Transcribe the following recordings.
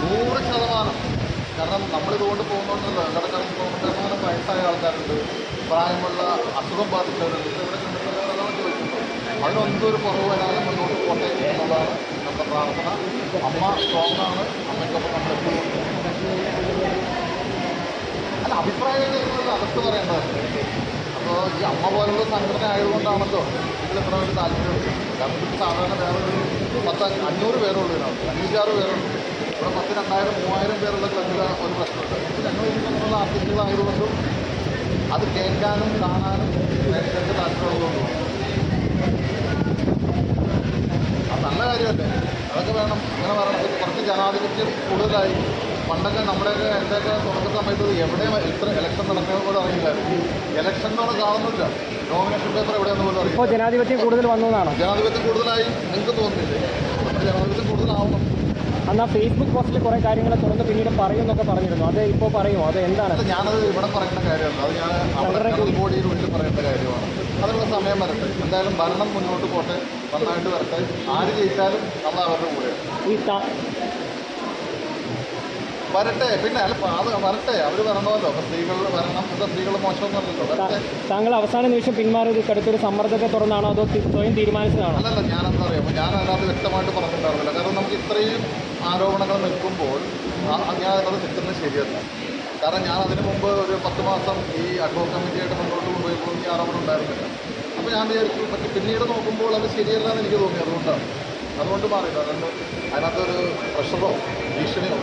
നൂറ് ശതമാനം കാരണം നമ്മളിതുകൊണ്ട് പോകുന്നുണ്ടല്ലോ കടക്കടന്ന് പോകുന്നുണ്ട് വയസ്സായ ആൾക്കാരുണ്ട് പ്രായമുള്ള അസുഖം ബാധിച്ചവരുണ്ട് ഇവിടെ കണ്ടിട്ടുള്ളവരെല്ലാം ചോദിക്കുന്നുണ്ട് അതിനൊന്നും ഒരു കുറവ് വരാതെ മുന്നോട്ട് പോട്ടെ എന്നുള്ളതാണ് നമ്മുടെ പ്രാർത്ഥന അമ്മ സ്ട്രോങ് ആണ് അമ്മയ്ക്കൊപ്പം നമ്മൾ അല്ല അഭിപ്രായം അകത്ത് പറയേണ്ടതല്ലേ അപ്പോൾ ഈ അമ്മ പോലുള്ള സംഘടന ആയതുകൊണ്ടാണല്ലോ ഇതിൽ ഇത്ര ഒരു താല്പര്യമുണ്ട് കാരണം ഇത് സാധാരണ വേറെ ഒരു പത്ത് അഞ്ഞൂറ് പേരുള്ള ഇതിനകത്ത്. അഞ്ഞൂറ്റാറ് പേരുണ്ട്. ഇവിടെ പത്ത് രണ്ടായിരം മൂവായിരം പേരുള്ള ക്ലബിലാണ് ഒരു പ്രശ്നമുണ്ട്. ഞങ്ങൾ ഇതിനുള്ള ആർട്ടിസ്റ്റുകളായതുകൊണ്ടും അത് കേൾക്കാനും കാണാനും പ്രേക്ഷകർക്ക് താല്പര്യമുള്ളതുകൊണ്ടും. അത് നല്ല കാര്യമല്ലേ? അതൊക്കെ വേണം. അങ്ങനെ പറയണം കുറച്ച് ജനാധിപത്യം കൂടുതലായി പണ്ടൊക്കെ നമ്മുടെയൊക്കെ എന്റെയൊക്കെ തുടക്ക സമയത്ത് എവിടെ ഇത്ര ഇലക്ഷൻ നടക്കുന്നത് പോലും അറിയില്ലായിരുന്നു ഇലക്ഷൻ എന്ന് പറഞ്ഞാൽ കാണുന്നില്ല. നോമിനേഷൻ പേപ്പർ എവിടെയെന്ന് പോലും അറിയില്ല. ഇപ്പോൾ ജനാധിപത്യം കൂടുതൽ വന്നതാണ്. ജനാധിപത്യം കൂടുതലായി നിങ്ങൾക്ക് തോന്നുന്നില്ലേ. ജനാധിപത്യം കൂടുതലാവണം. അന്ന് ആ ഫേസ്ബുക്ക് പോസ്റ്റിൽ കുറേ കാര്യങ്ങൾ തുറന്ന് പിന്നീട് പറയും എന്നൊക്കെ പറഞ്ഞിരുന്നു. അത് ഇപ്പോൾ പറയും അത് എന്താണ്? ഞാനത് ഇവിടെ പറയുന്ന കാര്യമല്ല. അത് ഞാൻ അവരുടെ ബോഡിയിൽ ഉള്ളിൽ പറയേണ്ട കാര്യമാണ്. അതിനുള്ള സമയം വരട്ടെ. എന്തായാലും ഭരണം മുന്നോട്ട് പോട്ടെ. നന്നായിട്ട് വരട്ടെ. ആര് ജയിച്ചാലും നമ്മൾ അവരുടെ കൂടെ ഈ വരട്ടെ പിന്നെ അല്ല അത് വരട്ടെ. അവർ വരണമല്ലോ. അപ്പോൾ സ്ത്രീകൾ വരണം. എന്താ സ്ത്രീകൾ മോശമൊന്നുമല്ലല്ലോ. വരട്ടെ. താങ്കൾ അവസാന നിമിഷം പിന്മാറിയത് കടുത്തൊരു സമ്മർദ്ദത്തെ തുടർന്നാണോ അതോ സ്വയം തീരുമാനിച്ചതാണോ? അല്ലല്ല ഞാനെന്താ പറയുക അപ്പോൾ ഞാൻ അതിനകത്ത് വ്യക്തമായിട്ട് പറഞ്ഞിട്ടുണ്ടായിരുന്നില്ല. കാരണം നമുക്ക് ഇത്രയും ആരോപണങ്ങൾ നിൽക്കുമ്പോൾ ഞാൻ അതിനകത്ത് നിൽക്കുന്നത് ശരിയല്ല. കാരണം ഞാൻ അതിന് മുമ്പ് ഒരു പത്ത് മാസം ഈ അഡ്വോ കമ്മിറ്റിയായിട്ട് മുന്നോട്ട് കൊണ്ടുപോയപ്പോൾ ഈ ആരോപണം ഉണ്ടായിരുന്നില്ല. അപ്പോൾ ഞാൻ വിചാരിച്ചു പക്ഷേ പിന്നീട് നോക്കുമ്പോൾ അത് ശരിയല്ല എന്ന് എനിക്ക് തോന്നി. അതുകൊണ്ടാണ്. അതുകൊണ്ട് മാറിയില്ല അതുകൊണ്ട് അതിനകത്തൊരു പ്രഷറോ ഭീഷണിയോ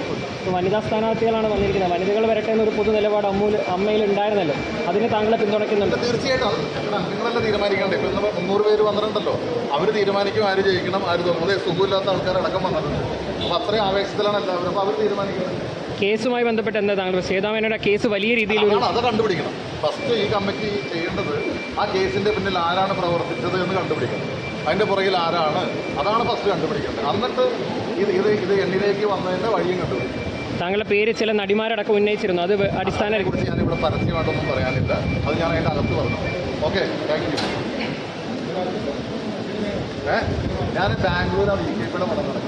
വനിതാ സ്ഥാനാർത്ഥികളാണ് വന്നിരിക്കുന്നത്. വനിതകൾ വരട്ടെ എന്നൊരു പൊതു നിലപാട് അമ്മൂൽ അമ്മയിൽ ഉണ്ടായിരുന്നല്ലോ അതിന് താങ്കളെ പിന്തുണയ്ക്കുന്നുണ്ട്? തീർച്ചയായിട്ടും നിങ്ങളല്ലേ തീരുമാനിക്കണ്ടേ ഇപ്പം മുന്നൂറ് പേര് വന്നിട്ടുണ്ടല്ലോ. അവർ തീരുമാനിക്കും ആര് ജയിക്കണം ആര് തോന്നുന്നത് സുഖമില്ലാത്ത ആൾക്കാരടക്കം വന്നിട്ടുണ്ട്. അപ്പോൾ അത്രയും ആവേശത്തിലാണ് എല്ലാവരും. അപ്പോൾ അവർ തീരുമാനിക്കുന്നത്. കേസുമായി ബന്ധപ്പെട്ട് എന്താ താങ്കൾ സേതാമേനയുടെ കേസ് വലിയ രീതിയിൽ അത് കണ്ടുപിടിക്കണം. ഫസ്റ്റ് ഈ കമ്മിറ്റി ചെയ്യേണ്ടത് ആ കേസിന്റെ പിന്നിൽ ആരാണ് പ്രവർത്തിച്ചത് എന്ന് കണ്ടുപിടിക്കണം. അതിന്റെ പുറകിൽ ആരാണ്? അതാണ് ഫസ്റ്റ് കണ്ടുപിടിക്കേണ്ടത്. എന്നിട്ട് ഇത് ഇത് ഇത് എന്നിലേക്ക് വന്നതിന്റെ വഴിയും കണ്ടുപിടിക്കും താങ്കളുടെ പേര് ചില നടിമാരടക്കം ഉന്നയിച്ചിരുന്നു. അത് അടിസ്ഥാന കുറിച്ച് ഞാനിവിടെ പരസ്യമായിട്ടൊന്നും പറയാനില്ല. അത് ഞാൻ അതിന്റെ അകത്ത് പറഞ്ഞു. ഓക്കെ താങ്ക് യു ഏ? ഞാൻ ബാംഗ്ലൂരാണ് ഈ ഇവിടെ നടക്കുന്നത്